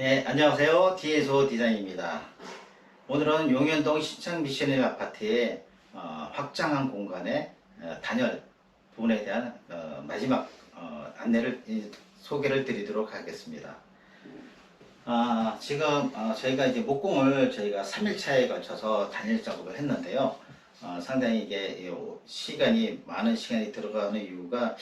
네, 안녕하세요. 디에소 디자인입니다. 오늘은 용현동 신창 미션일 아파트의 어, 확장한 공간의 어, 단열 부분에 대한 어, 마지막 어, 안내를 이, 소개를 드리도록 하겠습니다. 아, 지금 어, 저희가 이제 목공을 저희가 3일차에 걸쳐서 단열 작업을 했는데요. 어, 상당히 이게 이 시간이 많은 시간이 들어가는 이유가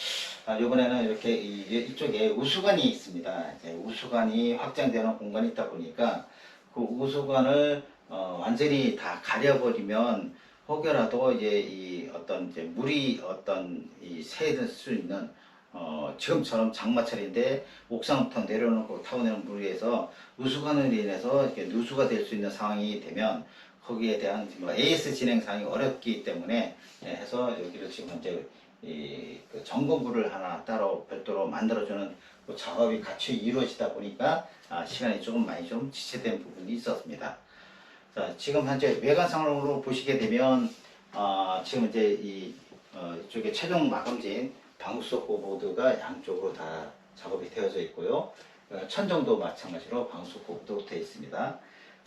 아, 이번에는 이렇게 이, 이쪽에 우수관이 있습니다. 우수관이 확장되는 공간이 있다 보니까 그 우수관을 어, 완전히 다 가려버리면 혹여라도 이제 이 어떤 이제 물이 어떤 이 새들 수 있는 어, 지금처럼 장마철인데 옥상부터 내려놓고 타고내는 물에서 우수관으로 인해서 이렇게 누수가 될 수 있는 상황이 되면 거기에 대한 뭐 AS 진행 상이 어렵기 때문에 예, 해서 여기를 지금 현재 이그 점검부를 하나 따로 별도로 만들어주는 그 작업이 같이 이루어지다 보니까 아, 시간이 조금 많이 좀 지체된 부분이 있었습니다. 자, 지금 현재 외관상으로 보시게 되면 아, 지금 이제 이 어, 이쪽에 최종 마감진 방수코 보드가 양쪽으로 다 작업이 되어져 있고요. 어, 천정도 마찬가지로 방수코 보드 되어 있습니다.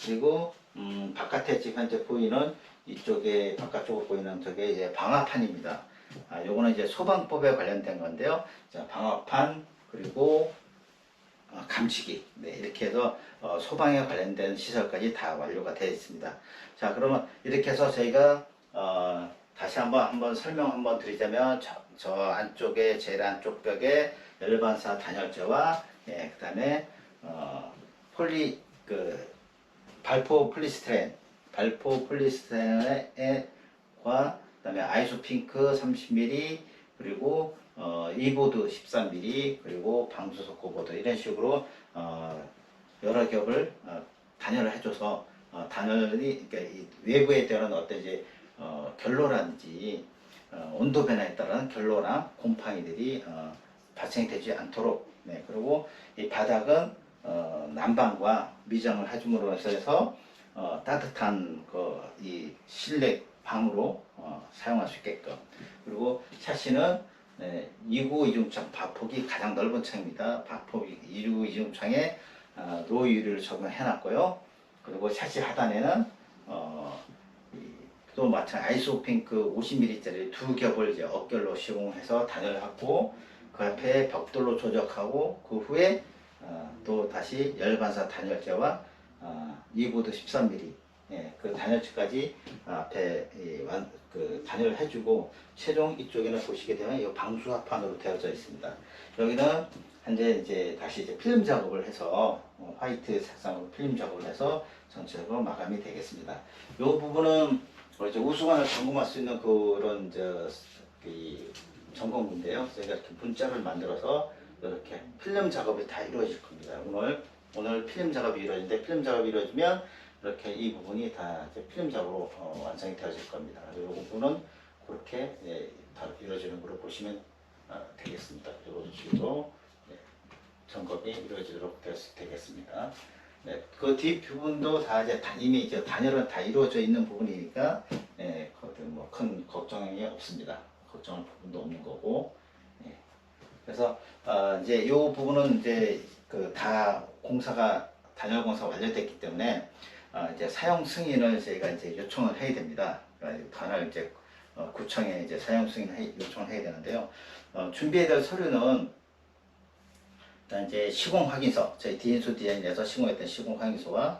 그리고 음, 바깥에 지금 현재 보이는 이쪽에 바깥쪽으로 보이는 저게 이제 방화판입니다. 아, 요거는 이제 소방법에 관련된 건데요. 자, 방화판 그리고 어, 감지기 네, 이렇게 해서 어, 소방에 관련된 시설까지 다 완료가 되어 있습니다. 자, 그러면 이렇게 해서 저희가 어, 다시 한번 한번 설명 한번 드리자면 저, 저 안쪽에 제일 안쪽 벽에 열반사 단열재와 예, 그다음에 어, 폴리 그 발포 폴리스테렌, 발포 폴리스테렌과 그다음에 아이소핑크 30mm 그리고 어, 이보드 13mm 그리고 방수석 고보드 이런 식으로 어, 여러 겹을 어, 단열을 해줘서 어, 단열이 그러니까 이 외부에 대한 어떤 이제 어, 결로라든지 어, 온도 변화에 따른 결로나 곰팡이들이 어, 발생되지 않도록 네 그리고 이 바닥은 어, 난방과 미장을 해줌으로 해서 어, 따뜻한 그 이 실내 방으로 어, 사용할 수 있게끔 그리고 샤시는 네, 2구 이중창 바폭이 가장 넓은 창입니다. 바폭 2구 이중창에 어, 로유리를 적용해 놨고요. 그리고 샤시 하단에는 또 마찬 아이소핑크 50mm짜리 두 겹을 이제 어결로 시공해서 단열하고 그 앞에 벽돌로 조적하고 그 후에 어, 또 다시 열반사 단열재와 어, 이보드 13mm 예, 그 단열재까지 앞에 이 완, 그 단열을 해주고 최종 이쪽에는 보시게 되면 이 방수화판으로 되어져 있습니다. 여기는 현재 이제 다시 이제 필름 작업을 해서 어, 화이트 색상으로 필름 작업을 해서 전체적으로 마감이 되겠습니다. 이 부분은 어, 이제 우수관을 점검할 수 있는 그런 저이 점검인데요. 저희가 이렇게 문짝을 만들어서 이렇게 필름 작업이 다 이루어질 겁니다. 오늘 오늘 필름 작업이 이루어지는데 필름 작업이 이루어지면 이렇게 이 부분이 다 필름 작업으로 어, 완성이 되어질 겁니다. 이 부분은 그렇게 예, 다 이루어지는 걸로 보시면 아, 되겠습니다. 이런 식으로 예, 점검이 이루어지도록 되겠습니다. 네, 그 뒷 부분도 다 이제 다- 이미 이제 단열은 다 이루어져 있는 부분이니까 예, 뭐큰 걱정이 없습니다. 걱정할 부분도 없는 거고. 예. 그래서 어, 이제 이 부분은 이제 그 다 공사가 단열 공사 완료됐기 때문에 어, 이제 사용 승인을 저희가 이제 요청을 해야 됩니다. 단열 이제 어, 구청에 이제 사용 승인 을 요청을 해야 되는데요. 어, 준비해야 될 서류는 일단 이제 시공 확인서, 저희 디인수 디자인에서 시공했던 시공 확인서와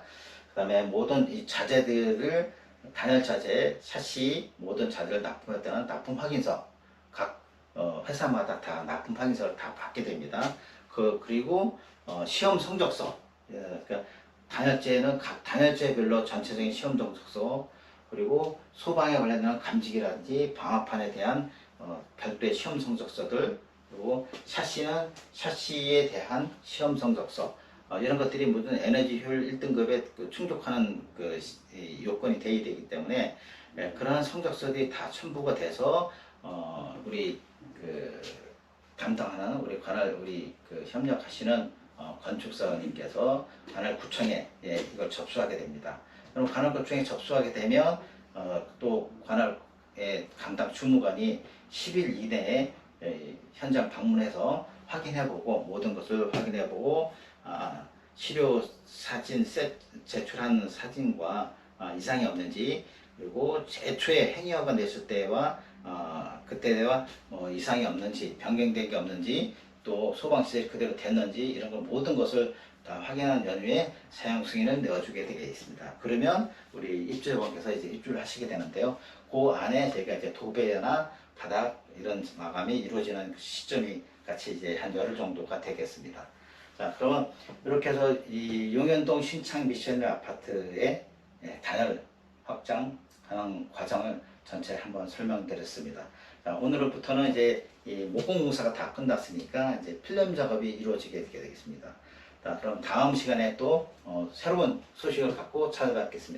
그 다음에 모든 이 자재들을 단열 자재, 샤시 모든 자재를 납품했다는 납품 확인서 각 어, 회사마다 다 납품 확인서를 다 받게 됩니다. 그 그리고 어, 시험 성적서, 예, 그러니까 단열재는 각 단열재별로 전체적인 시험 성적서 그리고 소방에 관련된 감지기라든지 방화판에 대한 어, 별도의 시험 성적서들 그리고 샤시는 샤시에 대한 시험 성적서 어, 이런 것들이 모든 에너지 효율 1등급에 그 충족하는 그 시- 이 요건이 되어야 되기 때문에 예, 그러한 성적서들이 다 첨부가 돼서 어, 우리 그 담당하는 우리 관할 우리 그 협력하시는 어, 건축사님께서 관할구청에 예, 이걸 접수하게 됩니다. 그럼 관할구청에 접수하게 되면 어, 또 관할의 담당 주무관이 10일 이내에 예, 현장 방문해서 확인해보고 모든 것을 확인해보고 아, 치료 사진 세- 제출한 사진과 아, 이상이 없는지 그리고 제초에 행여가 냈을 때와 아, 그때와 뭐 이상이 없는지 변경된 게 없는지 또 소방시설이 그대로 됐는지 이런 걸 모든 것을 다 확인한 연후에 사용 승인을 내어주게 되어 있습니다. 그러면 우리 입주자분께서 이제 입주를 하시게 되는데요. 그 안에 저희가 이제 도배나 바닥 이런 마감이 이루어지는 시점이 같이 이제 한 열흘 정도가 되겠습니다. 자, 그러면 이렇게 해서 이 용현동 신창 미션일 아파트의 예, 단열 확장 과정을 전체 한번 설명드렸습니다. 자, 오늘부터는 이제 이 목공공사가 다 끝났으니까 이제 필름 작업이 이루어지게 되겠습니다. 자, 그럼 다음 시간에 또 어, 새로운 소식을 갖고 찾아뵙겠습니다.